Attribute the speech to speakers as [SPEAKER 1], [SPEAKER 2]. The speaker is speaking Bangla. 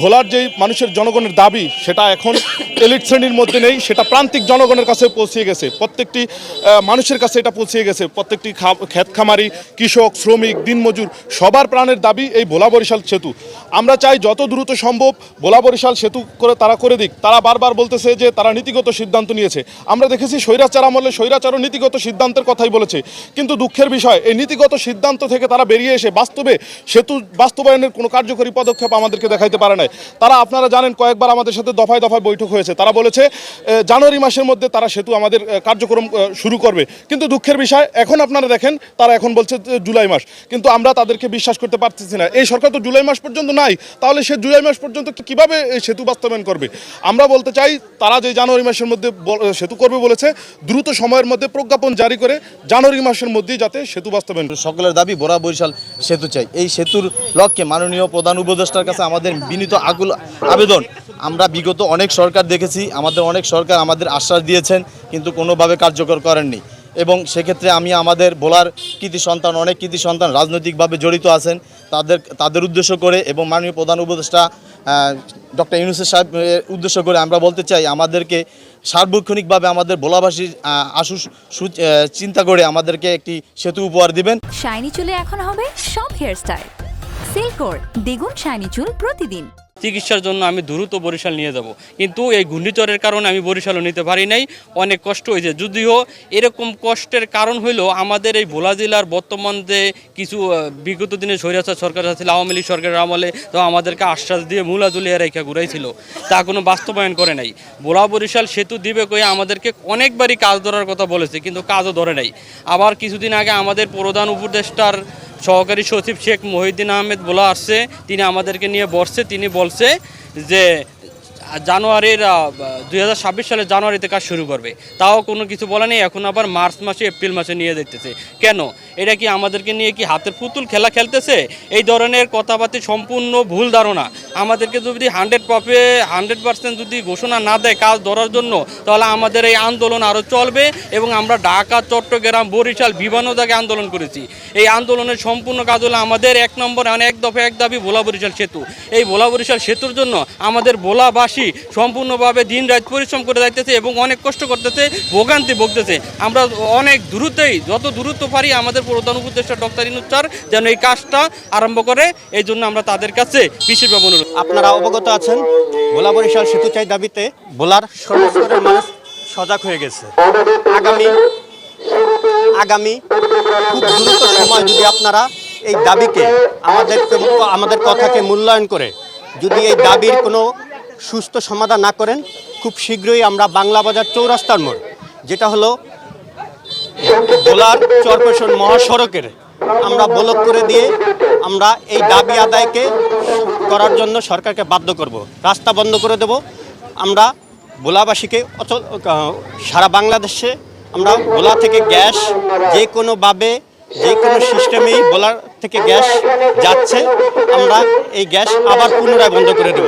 [SPEAKER 1] ভোলার যেই মানুষের জনগণের দাবি, সেটা এখন এলিট শ্রেণির মধ্যে নেই, সেটা প্রান্তিক জনগণের কাছে পৌঁছে গেছে। প্রত্যেকটি মানুষের কাছে এটা পৌঁছে গেছে। প্রত্যেকটি ক্ষেত খামারি কৃষক, শ্রমিক, দিনমজুর, সবার প্রাণের দাবি এই ভোলা বরিশাল সেতু। আমরা চাই যত দ্রুত সম্ভব ভোলা বরিশাল সেতু করে তারা করে দিক। তারা বারবার বলতেছে যে তারা নীতিগত সিদ্ধান্ত নিয়েছে। আমরা দেখেছি স্বৈরাচার আমলে স্বৈরাচারও নীতিগত সিদ্ধান্তের কথাই বলেছে। কিন্তু দুঃখের বিষয়, এই নীতিগত সিদ্ধান্ত থেকে তারা বেরিয়ে এসে বাস্তবে সেতু বাস্তবায়নের কোনো কার্যকরী পদক্ষেপ আমাদেরকে দেখাইতে পারে নাই তারা আপনারা জানেন, কয়েকবার আমাদের সাথে দফায় দফায় বৈঠক হয়েছে। তারা বলেছে জানুয়ারি মাসের মধ্যে তারা সেতু আমাদের কার্যক্রম শুরু করবে। কিন্তু দুঃখের বিষয়, এখন আপনারা দেখেন, তারা এখন বলছে জুলাই মাস। কিন্তু আমরা তাদেরকে বিশ্বাস করতে পারতেছি না। এই সরকার তো জুলাই মাস পর্যন্ত নাই। তাহলে সে জুলাই মাস পর্যন্ত কীভাবে সেতু বাস্তবায়ন করবে? আমরা বলতে চাই, তারা যে জানুয়ারি মাসের মধ্যে সেতু করবে বলেছে, দ্রুত সময়ের মধ্যে প্রজ্ঞাপন জারি করে জানুয়ারি মাসের মধ্যেই যাতে সেতু বাস্তবায়ন
[SPEAKER 2] সকলের দাবি বড়া বরিশাল সেতু চাই। এই সেতুর লক্ষ্যে মাননীয় প্রধান উপদেষ্টার কাছে আমাদের বিনীত আকুল আবেদন। আমরা বিগত অনেক সরকার দেখেছি, আমাদের অনেক সরকার আমাদের আশ্বাস দিয়েছেন, কিন্তু কোনোভাবে কার্যকর করেননি। এবং সেক্ষেত্রে আমি আমাদের বলার কৃতি সন্তান, অনেক কৃতি সন্তান রাজনৈতিকভাবে জড়িত আছেন, তাদের তাদের উদ্দেশ্য করে এবং মাননীয় প্রধান উপদেষ্টা ডক্টর ইউনুসের সাহেব উদ্দেশ্য করে আমরা বলতে চাই, আমাদেরকে সার্বক্ষণিকভাবে আমাদের ভোলাভাষীর আশু চিন্তা করে আমাদেরকে একটি সেতু উপহার দিবেন।
[SPEAKER 3] শাইনি চুলে এখন হবে সব হেয়ারস্টাইল। সিল্কোর দ্বিগুণ শাইনি চুল প্রতিদিন।
[SPEAKER 4] চিকিৎসার জন্য আমি দ্রুত বরিশাল নিয়ে যাব। কিন্তু এই ঘূর্ণিঝড়ের কারণে আমি বরিশালও নিতে পারি নাই। অনেক কষ্ট হয়েছে। যদিও এরকম কষ্টের কারণ হইল আমাদের এই ভোলা জেলার বর্তমান যে কিছু বিগত দিনে স্বৈরাচার সরকার ছিল আওয়ামী লীগ সরকারের আমলে তো আমাদেরকে আশ্বাস দিয়ে মূলা জুলিয়া রেখা ঘুরাইছিল। তা কোনো বাস্তবায়ন করে নাই। ভোলা বরিশাল সেতু দিবে কয়ে আমাদেরকে অনেকবারই কাজ ধরার কথা বলেছে, কিন্তু কাজও ধরে নাই। আবার কিছুদিন আগে আমাদের প্রধান উপদেষ্টার সহকারী সচিব শেখ মহিউদ্দিন আহমেদ বলা আসছে তিনি আমাদেরকে নিয়ে বসছে তিনি বলছে যে জানুয়ারির দুই হাজার ছাব্বিশ সালের জানুয়ারিতে কাজ শুরু করবে। তাও কোনো কিছু বলে নেই, এখন আবার মার্চ মাসে, এপ্রিল মাসে নিয়ে দেখতেছে। কেন? এটা কি আমাদেরকে নিয়ে কি হাতের পুতুল খেলা খেলতেছে? এই ধরনের কথাবার্তি সম্পূর্ণ ভুল ধারণা। আমাদেরকে যদি হান্ড্রেড পাপে হান্ড্রেড পার্সেন্ট যদি ঘোষণা না দেয় কাজ ধরার জন্য, তাহলে আমাদের এই আন্দোলন আরও চলবে এবং আমরা ঢাকা, চট্টগ্রাম, বরিশাল, বিভিন্ন জায়গায় আন্দোলন করেছি। এই আন্দোলনের সম্পূর্ণ কাজ হলো আমাদের এক নম্বর মানে এক দফা এক দাবি ভোলা বরিশাল সেতু। এই ভোলা বরিশাল সেতুর জন্য আমাদের ভোলাবাসী সম্পূর্ণভাবে দিন রাত পরিশ্রম করে যাইতেছে এবং অনেক কষ্ট করতেছে, ভোগান্তি ভুগতেছে। আমরা অনেক দ্রুতই, যত দ্রুত পারি আমাদের প্রধান উপদেষ্টা ডক্টর ইনুচ্চার যেন এই কাজটা আরম্ভ করে, এই জন্য আমরা তাদের কাছে বিশেষভাবে অনুরোধ।
[SPEAKER 5] আপনারা অবগত আছেন, ভোলা বরিশাল সেতু চাই দাবিতে ভোলার সর্বস্তরের মানুষ সজাগ হয়ে গেছে। আগামী আগামী খুব দ্রুত সময় যদি আপনারা এই দাবিকে আমাদের আমাদের কথাকে মূল্যায়ন করে, যদি এই দাবির কোনো সুস্থ সমাধান না করেন, খুব শীঘ্রই আমরা বাংলা বাজার চৌরাস্তার মোড়, যেটা হলো ভোলার চরপেশন মহাসড়কের, আমরা ব্লক করে দিয়ে আমরা এই দাবি আদায়কে করার জন্য সরকারকে বাধ্য করব। রাস্তা বন্ধ করে দেব। আমরা ভোলাবাসীকে অচল, সারা বাংলাদেশে আমরা ভোলা থেকে গ্যাস যে কোনোভাবে যে কোনো সিস্টেমেই ভোলার থেকে গ্যাস যাচ্ছে, আমরা এই গ্যাস আবার পুনরায় বন্ধ করে দেব।